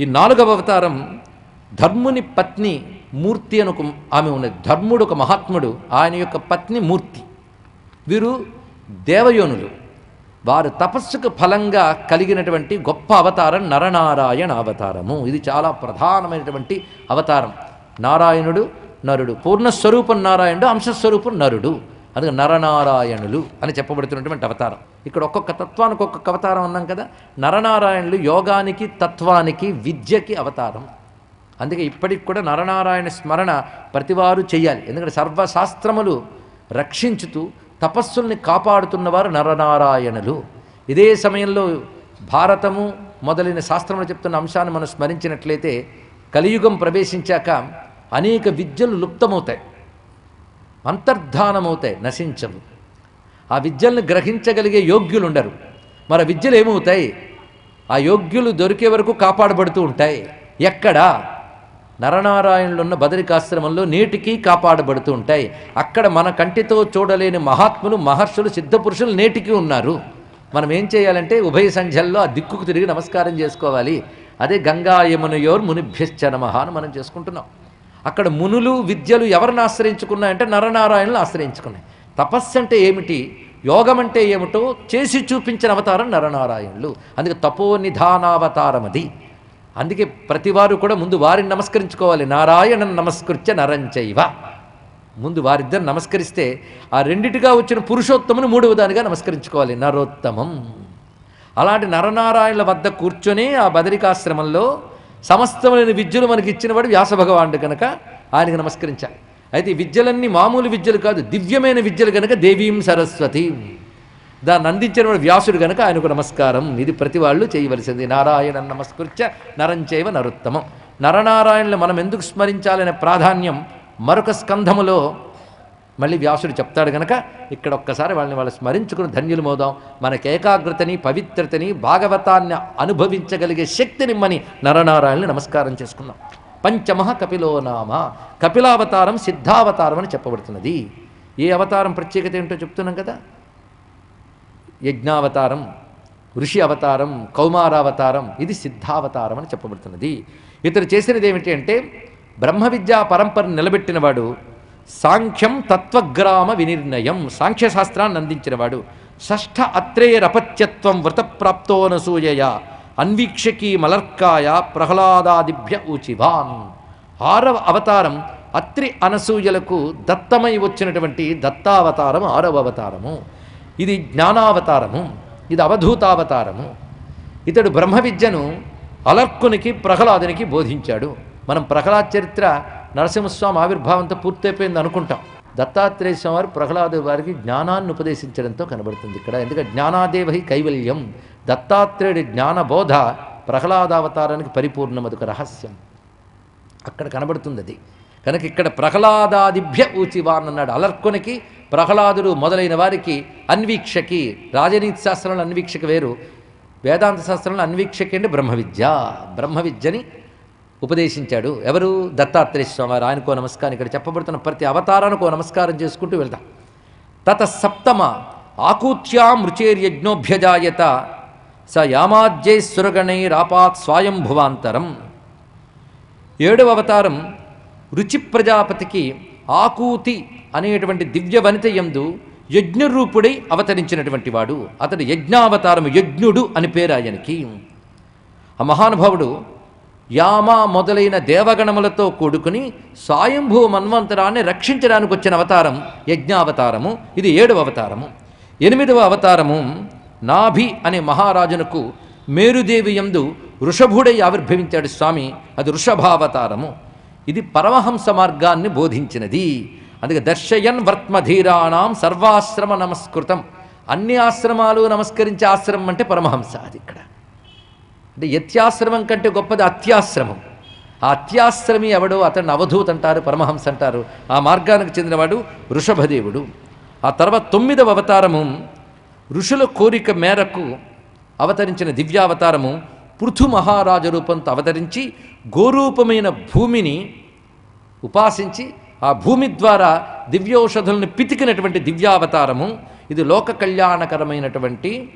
ఈ నాలుగవ అవతారం ధర్ముని పత్ని మూర్తి అని ఒక ఆమె ఉన్నది. ధర్ముడు ఒక మహాత్ముడు ఆయన యొక్క పత్ని మూర్తి. వీరు దేవయోనులు. వారు తపస్సుకు ఫలంగా కలిగినటువంటి గొప్ప అవతారం నరనారాయణ అవతారము. ఇది చాలా ప్రధానమైనటువంటి అవతారం. నారాయణుడు నరుడు. పూర్ణస్వరూపం నారాయణుడు అంశస్వరూపం నరుడు. అది నరనారాయణులు అని చెప్పబడుతున్నటువంటి అవతారం. ఇక్కడ ఒక్కొక్క తత్వానికి ఒక్కొక్క అవతారం అన్నాం కదా నరనారాయణులు యోగానికి తత్వానికి విద్యకి అవతారం. అందుకే ఇప్పటికి కూడా నరనారాయణ స్మరణ ప్రతివారు చేయాలి ఎందుకంటే సర్వశాస్త్రములు రక్షించుతూ తపస్సుల్ని కాపాడుతున్నవారు నరనారాయణులు. ఇదే సమయంలో భారతము మొదలైన శాస్త్రములు చెప్తున్న అంశాన్ని మనం స్మరించినట్లయితే కలియుగం ప్రవేశించాక అనేక విద్యలు లుప్తమవుతాయి. అంతర్ధానమవుతాయి నశించవు. ఆ విద్యల్ని గ్రహించగలిగే యోగ్యులు ఉండరు మరి విద్యలు ఏమవుతాయి ఆ యోగ్యులు దొరికే వరకు కాపాడబడుతూ ఉంటాయి. ఎక్కడా? నరనారాయణులు ఉన్న బదరికాశ్రమంలో నేటికి కాపాడబడుతూ ఉంటాయి. అక్కడ మన కంటితో చూడలేని మహాత్ములు మహర్షులు సిద్ధపురుషులు నేటికి ఉన్నారు. మనం ఏం చేయాలంటే ఉభయ సంధ్యల్లో ఆ దిక్కుకు తిరిగి నమస్కారం చేసుకోవాలి. అదే గంగా యమునయోర్ మునిభ్యశ్చ నమః అని మనం చేసుకుంటున్నాం. అక్కడ మునులు విద్యలు ఎవరిని ఆశ్రయించుకున్నాయంటే నరనారాయణులు ఆశ్రయించుకున్నాయి. తపస్సు అంటే ఏమిటి? యోగం అంటే ఏమిటో చేసి చూపించిన అవతారం నరనారాయణులు. అందుకే తపోనిధానావతారం అది అందుకే ప్రతివారు కూడా ముందు వారిని నమస్కరించుకోవాలి. నారాయణ నమస్కృత్య నరంచైవ ముందు వారిద్దరు నమస్కరిస్తే ఆ రెండిటిగా వచ్చిన పురుషోత్తమును మూడవ దానిగా నమస్కరించుకోవాలి. నరోత్తమం. అలాంటి నరనారాయణుల వద్ద కూర్చొని ఆ బదరికాశ్రమంలో సమస్తమైన విద్యలు మనకి ఇచ్చినవాడు వ్యాస భగవానుడు కనుక ఆయనకు నమస్కరించాలి. అయితే విద్యలన్నీ మామూలు విద్యలు కాదు దివ్యమైన విద్యలు కనుక దేవీం సరస్వతి. దాన్ని అందించినవాడు వ్యాసుడు కనుక ఆయనకు నమస్కారం. ఇది ప్రతి వాళ్ళు చేయవలసింది. నారాయణ నమస్కృత్య నరంచైవ నరుత్తమం. నరనారాయణులు మనం ఎందుకు స్మరించాలనే ప్రాధాన్యం మరొక స్కంధములో మళ్ళీ వ్యాసుడు చెప్తాడు గనక ఇక్కడ ఒక్కసారి వాళ్ళని వాళ్ళు స్మరించుకుని ధన్యులు మోదాం. మనకి ఏకాగ్రతని పవిత్రతని భాగవతాన్ని అనుభవించగలిగే శక్తినిమ్మని నరనారాయణని నమస్కారం చేసుకుందాం. పంచమహ కపిలో నామ కపిలావతారం సిద్ధావతారం అని చెప్పబడుతున్నది. ఏ అవతారం ప్రత్యేకత ఏంటో చెప్తున్నాం కదా? యజ్ఞావతారం ఋషి అవతారం కౌమారావతారం ఇది సిద్ధావతారం అని చెప్పబడుతున్నది. ఇతడు చేసినది ఏమిటి అంటే బ్రహ్మ విద్యా పరంపర నిలబెట్టినవాడు సాంఖ్యం తత్వగ్రామ వినిర్ణయం. సాంఖ్యశాస్త్రాన్ని అందించినవాడు. షష్ఠ అత్రేయరపత్యత్వం వ్రతప్రాప్తోనసూయయ అన్వీక్షకీ మలర్కాయ ప్రహ్లాదాదిభ్య ఊచివాన్ ఆరవ అవతారం అత్రి అనసూయలకు దత్తమై వచ్చినటువంటి దత్తావతారం ఆరవ అవతారము. ఇది జ్ఞానావతారము. ఇది అవధూతావతారము. ఇతడు బ్రహ్మ విద్యను అలర్కునికి ప్రహ్లాదునికి బోధించాడు. మనం ప్రహ్లాద్ చరిత్ర నరసింహస్వామి ఆవిర్భావంతో పూర్తయిపోయింది అనుకుంటాం. దత్తాత్రేయ స్వామి ప్రహ్లాద ప్రహ్లాదు వారికి జ్ఞానాన్ని ఉపదేశించడంతో కనబడుతుంది ఇక్కడ. ఎందుకంటే జ్ఞానాదేవహి కైవల్యం దత్తాత్రేయుడి జ్ఞానబోధ ప్రహ్లాదావతారానికి పరిపూర్ణమదొక రహస్యం. అక్కడ కనబడుతుంది అది. కనుక ఇక్కడ ప్రహ్లాదాదిభ్య ఊచివాన్ అన్నాడు అలర్కొనికి ప్రహ్లాదుడు మొదలైన వారికి అన్వీక్షకి రాజనీతి శాస్త్రంలో అన్వీక్షక వేరు వేదాంత శాస్త్రంలో అన్వీక్షకి అంటే బ్రహ్మ విద్య బ్రహ్మ విద్యని ఉపదేశించాడు. ఎవరు? దత్తాత్రేయ స్వామి ఆయనకో నమస్కారం. ఇక్కడ చెప్పబడుతున్న ప్రతి అవతారానికో నమస్కారం చేసుకుంటూ వెళ్తాం తత సప్తమ ఆకూత్యాం రుచేర్యజ్ఞోభ్యజాయత స యామాజ్యైశ్వరగణైరాపాత్ స్వాయంభువాంతరం. ఏడవ అవతారం రుచి ప్రజాపతికి ఆకూతి అనేటువంటి దివ్య వనిత యందు యజ్ఞరూపుడై అవతరించినటువంటి వాడు. అతడు యజ్ఞావతారం యజ్ఞుడు అని పేరు ఆయనకి. ఆ మహానుభావుడు యామ మొదలైన దేవగణములతో కూడుకుని సాయంభూ మన్వంతరాన్ని రక్షించడానికి వచ్చిన అవతారం యజ్ఞావతారము. ఇది ఏడవ అవతారము. ఎనిమిదవ అవతారము నాభి అనే మహారాజునకు మేరుదేవి యందు వృషభుడై ఆవిర్భవించాడు స్వామి. అది వృషభావతారము. ఇది పరమహంస మార్గాన్ని బోధించినది. అందుకే దర్శయన్ వర్త్మధీరాణం సర్వాశ్రమ నమస్కృతం. అన్ని ఆశ్రమాలు నమస్కరించే ఆశ్రమం అంటే పరమహంస అది ఇక్కడ. అంటే యత్యాశ్రమం కంటే గొప్పది అత్యాశ్రమం. ఆ అత్యాశ్రమి ఎవడో అతన్ని అవధూత్ అంటారు పరమహంస అంటారు. ఆ మార్గానికి చెందినవాడు వృషభదేవుడు ఆ తర్వాత తొమ్మిదవ అవతారము ఋషుల కోరిక మేరకు అవతరించిన దివ్యావతారము పృథు మహారాజ రూపంతో అవతరించి గోరూపమైన భూమిని ఉపాసించి ఆ భూమి ద్వారా దివ్యౌషధులను పితికినటువంటి దివ్యావతారము. ఇది లోక కళ్యాణకరమైనటువంటి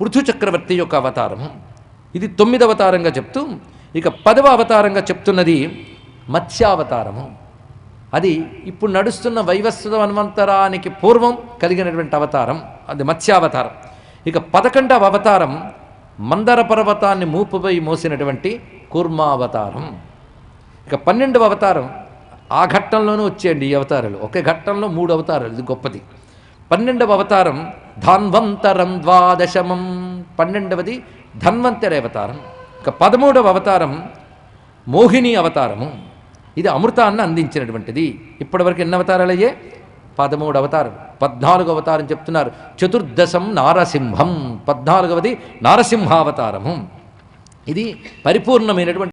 పృథు చక్రవర్తి యొక్క అవతారము. ఇది తొమ్మిదవ అవతారంగా చెప్తూ ఇక పదవ అవతారంగా చెప్తున్నది మత్స్యావతారము. అది ఇప్పుడు నడుస్తున్న వైవస్వత హనుమంతరానికి పూర్వం కలిగినటువంటి అవతారం అది మత్స్యావతారం. ఇక పదకొండవ అవతారం మందర పర్వతాన్ని మూపుపై మోసినటువంటి కూర్మావతారం. ఇక పన్నెండవ అవతారం ఆ ఘట్టంలోనూ వచ్చేయండి ఈ అవతారాలు. ఒకే ఘట్టంలో మూడు అవతారాలు ఇది గొప్పది. పన్నెండవ అవతారం ధాన్వంతరం ద్వాదశమం. పన్నెండవది ధన్వంతరి అవతారం. ఇక పదమూడవ అవతారం మోహిని అవతారము. ఇది అమృతాన్ని అందించినటువంటిది. ఇప్పటివరకు ఎన్ని అవతారాలు అయ్యే పదమూడు అవతారం. పద్నాలుగు అవతారం చెప్తున్నారు. చతుర్దశం నారసింహం. పద్నాలుగవది నారసింహావతారము. ఇది పరిపూర్ణమైనటువంటి